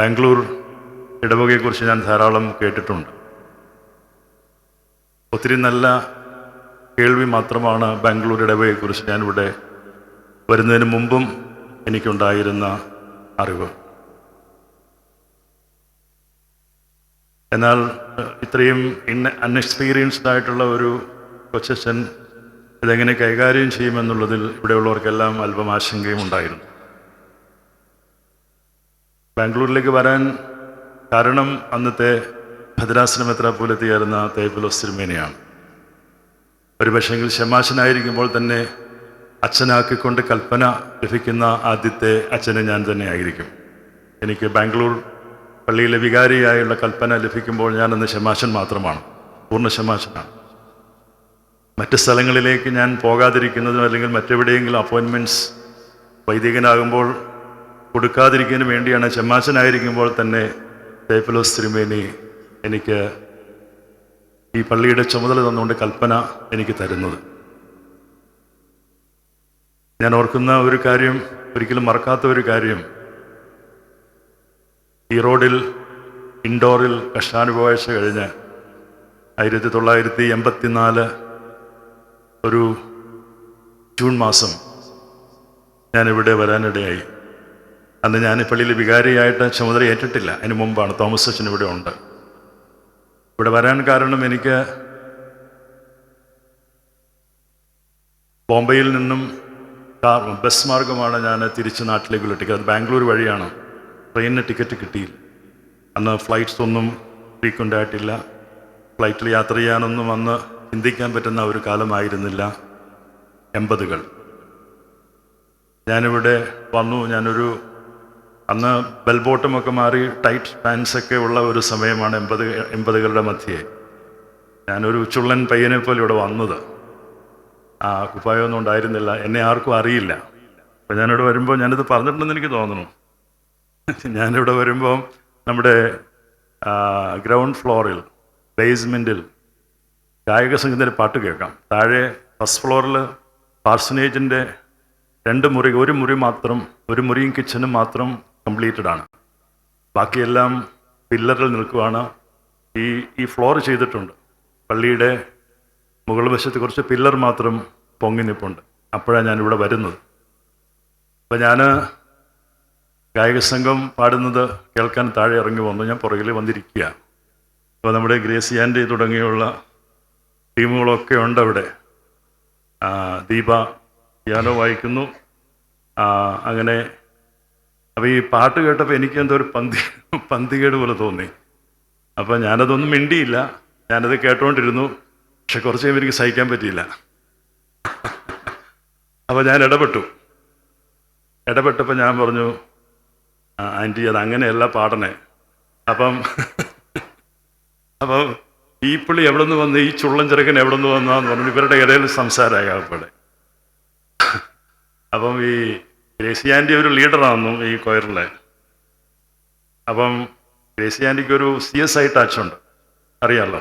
ബാംഗ്ലൂർ ഇടവകയെക്കുറിച്ച് ഞാൻ ധാരാളം കേട്ടിട്ടുണ്ട്. ഒത്തിരി നല്ല കേൾവി മാത്രമാണ് ബാംഗ്ലൂർ ഇടവകയെക്കുറിച്ച് ഞാനിവിടെ വരുന്നതിന് മുമ്പും എനിക്കുണ്ടായിരുന്ന അറിവ്. എന്നാൽ ഇത്രയും ഇൻ അൺഎക്സ്പീരിയൻസ്ഡ് ആയിട്ടുള്ള ഒരു കൊച്ചൻ ഇതെങ്ങനെ കൈകാര്യം ചെയ്യുമെന്നുള്ളതിൽ ഇവിടെയുള്ളവർക്കെല്ലാം അല്പം ആശങ്കയും ഉണ്ടായിരുന്നു ബാംഗ്ലൂരിലേക്ക് വരാൻ കാരണം അന്നത്തെ ഭദ്രാസന മെത്രാപൂലത്തിയായിരുന്ന തേപ്പുലോസ് തിരുമേനയാണ് ഒരു പക്ഷെങ്കിൽ ഷമാശനായിരിക്കുമ്പോൾ തന്നെ അച്ഛനാക്കിക്കൊണ്ട് കൽപ്പന ലഭിക്കുന്ന ആദ്യത്തെ അച്ഛനെ ഞാൻ തന്നെ ആയിരിക്കും എനിക്ക് ബാംഗ്ലൂർ പള്ളിയിലെ വികാരിയായുള്ള കൽപ്പന ലഭിക്കുമ്പോൾ ഞാനന്ന് ഷമാശൻ മാത്രമാണ് പൂർണ ഷമാശനാണ് മറ്റ് സ്ഥലങ്ങളിലേക്ക് ഞാൻ പോകാതിരിക്കുന്നതും അല്ലെങ്കിൽ മറ്റെവിടെയെങ്കിലും അപ്പോയിൻമെന്റ്സ് വൈദികനാകുമ്പോൾ കൊടുക്കാതിരിക്കുന്നതിന് വേണ്ടിയാണ് ചെമ്മാശനായിരിക്കുമ്പോൾ തന്നെ തേപ്പലോസ് തിരുമേനി എനിക്ക് ഈ പള്ളിയുടെ ചുമതല തന്നുകൊണ്ട് കൽപ്പന എനിക്ക് തരുന്നത്. ഞാൻ ഓർക്കുന്ന ഒരു കാര്യം ഒരിക്കലും മറക്കാത്ത ഒരു കാര്യം. ഈ റോഡിൽ ഇൻഡോറിൽ കഷ്ടാനുഭവാഴ്ച കഴിഞ്ഞ് ആയിരത്തി തൊള്ളായിരത്തി എൺപത്തിനാല് ഒരു ജൂൺ മാസം ഞാനിവിടെ വരാനിടയായി. അന്ന് ഞാൻ പള്ളിയിൽ വികാരിയായിട്ട് ചുമതല ഏറ്റിട്ടില്ല. അതിന് മുമ്പാണ് തോമസ് അച്ഛൻ ഇവിടെ ഉണ്ട്. ഇവിടെ വരാൻ കാരണം എനിക്ക് ബോംബെയിൽ നിന്നും കാർ ബസ് മാർഗമാണ് ഞാൻ തിരിച്ച് നാട്ടിലേക്ക് ടിക്കറ്റ് അത് ബാംഗ്ലൂർ വഴിയാണ്. ട്രെയിനിന് ടിക്കറ്റ് കിട്ടിയില്ല. അന്ന് ഫ്ലൈറ്റ്സ് ഒന്നും ഫ്രീക്വന്റ് ആയിട്ടില്ല. ഫ്ലൈറ്റിൽ യാത്ര ചെയ്യാനൊന്നും അന്ന് ചിന്തിക്കാൻ പറ്റുന്ന ഒരു കാലമായിരുന്നില്ല. എൺപതുകൾ. ഞാനിവിടെ വന്നു. ഞാനൊരു അന്ന് ബെൽബോട്ടുമൊക്കെ മാറി ടൈറ്റ് പാൻസൊക്കെ ഉള്ള ഒരു സമയമാണ് എൺപത് എൺപതുകളുടെ മധ്യേ. ഞാനൊരു ചുള്ളൻ പയ്യനെ പോലെ ഇവിടെ വന്നത്. ആ കുപ്പായമൊന്നും ഉണ്ടായിരുന്നില്ല. എന്നെ ആർക്കും അറിയില്ല. അപ്പം ഞാനിവിടെ വരുമ്പോൾ ഞാനിത് പറഞ്ഞിട്ടുണ്ടെന്ന് എനിക്ക് തോന്നുന്നു. ഞാനിവിടെ വരുമ്പോൾ നമ്മുടെ ഗ്രൗണ്ട് ഫ്ലോറിൽ ബേസ്മെന്റിൽ ഗായക സംഗീതത്തിന്റെ പാട്ട് കേൾക്കാം. താഴെ ഫസ്റ്റ് ഫ്ലോറിൽ പാർസനേജിന്റെ രണ്ട് മുറി ഒരു മുറി മാത്രം ഒരു മുറിയും കിച്ചനും മാത്രം കംപ്ലീറ്റഡ് ആണ്. ബാക്കിയെല്ലാം പില്ലറിൽ നിൽക്കുവാണ്. ഈ ഈ ഫ്ലോർ ചെയ്തിട്ടുണ്ട്. പള്ളിയുടെ മുകൾ വശത്ത് കുറച്ച് പില്ലർ മാത്രം പൊങ്ങി നിൽപ്പുണ്ട് അപ്പോഴാണ് ഞാനിവിടെ വരുന്നത്. അപ്പം ഞാൻ ഗായക സംഘം പാടുന്നത് കേൾക്കാൻ താഴെ ഇറങ്ങി വന്നു. ഞാൻ പുറകിൽ വന്നിരിക്കുക അപ്പോൾ നമ്മുടെ ഗ്രേസി ആന്റി തുടങ്ങിയുള്ള ടീമുകളൊക്കെ ഉണ്ട് അവിടെ ദീപ പിയാനോ വായിക്കുന്നു. അങ്ങനെ അപ്പോൾ ഈ പാട്ട് കേട്ടപ്പോൾ എനിക്ക് എന്തോ ഒരു പന്തി പന്തികേട് പോലെ തോന്നി. അപ്പോൾ ഞാനതൊന്നും മിണ്ടിയില്ല. ഞാനത് കേട്ടോണ്ടിരുന്നു. പക്ഷെ കുറച്ച് കഴിയുമ്പോൾ എനിക്ക് സഹിക്കാൻ പറ്റിയില്ല. അപ്പോൾ ഞാൻ ഇടപെട്ടു. ഇടപെട്ടപ്പോൾ ഞാൻ പറഞ്ഞു "ആ, ആന്റി അത് അങ്ങനെയല്ല പാടണേ. അപ്പം അപ്പം ഈ പുള്ളി എവിടെ നിന്ന് വന്ന് ഈ ചുള്ളൻ ചെറുക്കൻ എവിടെ നിന്ന് വന്നാന്ന് പറഞ്ഞു ഇവരുടെ ഇടയിൽ സംസാരമായി അവിടെ അപ്പം ഈ ഗ്രേസി ആന്റി ഒരു ലീഡറാണെന്നും ഈ കൊയറിലെ. അപ്പം ഗ്രേസി ആന്റിക്ക് ഒരു സി എസ് ഐ ടച്ച് ഉണ്ട് അറിയാമല്ലോ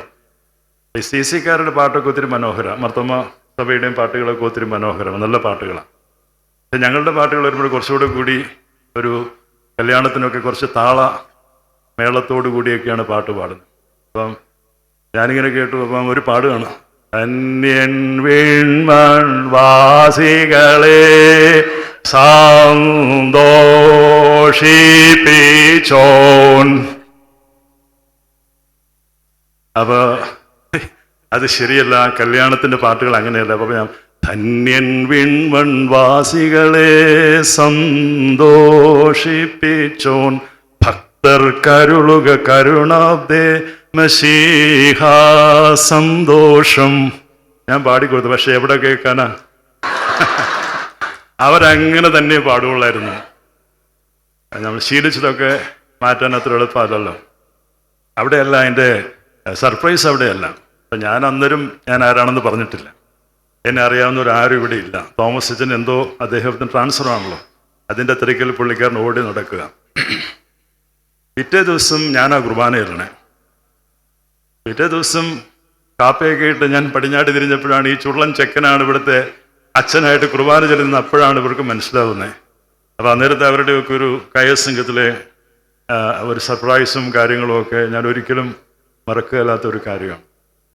എസ് സി സിക്കാരുടെ പാട്ടൊക്കെ ഒത്തിരി മനോഹര. മർത്തമ്മ സഭയുടെയും പാട്ടുകളൊക്കെ ഒത്തിരി മനോഹരമാണ് നല്ല പാട്ടുകളാണ് പക്ഷെ ഞങ്ങളുടെ പാട്ടുകൾ വരുമ്പോൾ കുറച്ചുകൂടെ കൂടി ഒരു കല്യാണത്തിനൊക്കെ കുറച്ച് താള മേളത്തോടു കൂടിയൊക്കെയാണ് പാട്ട് പാടുന്നത്. അപ്പം ഞാനിങ്ങനെ കേട്ടു അപ്പം ഒരു പാടുകയാണ് അന്യൻ വീൺമൺ വാസികളെ സന്തോഷിപ്പിച്ചോൻ അപ്പൊ അത് ശരിയല്ല കല്യാണത്തിന്റെ പാട്ടുകൾ അങ്ങനെയല്ല. അപ്പൊ ഞാൻ ധന്യൻ വിൺവൺ വാസികളെ സന്തോഷിപ്പിച്ചോൻ. ഭക്തർ കരുളുക കരുണാബ്ദേ മഷീഹാ സന്തോഷം. ഞാൻ പാടിക്കൊടുത്തു പക്ഷെ എവിടെ കേൾക്കാനാ? അവരങ്ങനെ തന്നെ പാടുകയുള്ളായിരുന്നു നമ്മൾ ശീലിച്ചതൊക്കെ മാറ്റാൻ അത്ര എളുപ്പമല്ലല്ലോ. അവിടെയല്ല അതിന്റെ സർപ്രൈസ് അവിടെയല്ല. അപ്പം ഞാൻ അന്നേരം ഞാൻ ആരാണെന്ന് പറഞ്ഞിട്ടില്ല. എന്നെ അറിയാവുന്ന ഒരു ആരും ഇവിടെ ഇല്ല. തോമസ് അച്ഛൻ എന്തോ അദ്ദേഹത്തിന് ട്രാൻസ്ഫർ ആണല്ലോ. അതിന്റെ തിരക്കിൽ പുള്ളിക്കാരൻ ഓടി നടക്കുക. പിറ്റേ ദിവസം ഞാൻ ആ കുർബാന ഇരണേ പിറ്റേ ദിവസം കാപ്പയൊക്കെ ഇട്ട് ഞാൻ പടിഞ്ഞാട്ട് തിരിഞ്ഞപ്പോഴാണ് ഈ ചുള്ളൻ ചെക്കനാണ് ഇവിടുത്തെ അച്ഛനായിട്ട് കുർബാന ചെല്ലുന്ന അപ്പോഴാണ് ഇവർക്ക് മനസ്സിലാവുന്നത് അപ്പോൾ അന്നേരത്തെ അവരുടെയൊക്കെ ഒരു കയസംഘത്തിലെ സംഘത്തിലെ ഒരു സർപ്രൈസും കാര്യങ്ങളുമൊക്കെ ഞാൻ ഒരിക്കലും മറക്കുകയല്ലാത്ത ഒരു കാര്യമാണ്.